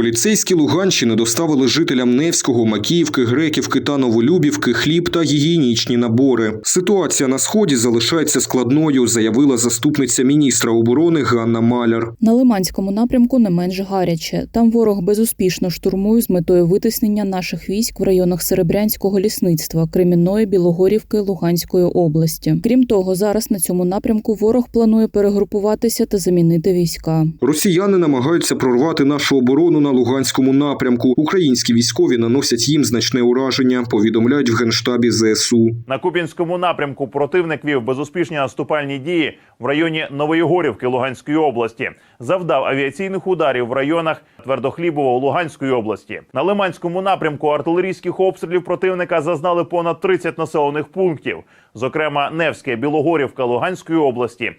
Поліцейські Луганщини доставили жителям Невського, Макіївки, Греківки та Новолюбівки хліб та гігієнічні набори. Ситуація на сході залишається складною, заявила заступниця міністра оборони Ганна Маляр. На Лиманському напрямку не менш гаряче. Там ворог безуспішно штурмує з метою витиснення наших військ в районах Серебрянського лісництва, Кремінної, Білогорівки, Луганської області. Крім того, зараз на цьому напрямку ворог планує перегрупуватися та замінити війська. Росіяни намагаються прорвати нашу оборону на Луганському напрямку. Українські військові наносять їм значне ураження, повідомляють в генштабі ЗСУ. На Куп'янському напрямку противник вів безуспішні наступальні дії в районі Новоєгорівки Луганської області, завдав авіаційних ударів в районах Твердохлібово Луганської області. На Лиманському напрямку артилерійських обстрілів противника зазнали понад 30 населених пунктів, зокрема Невське, Білогорівка Луганської області,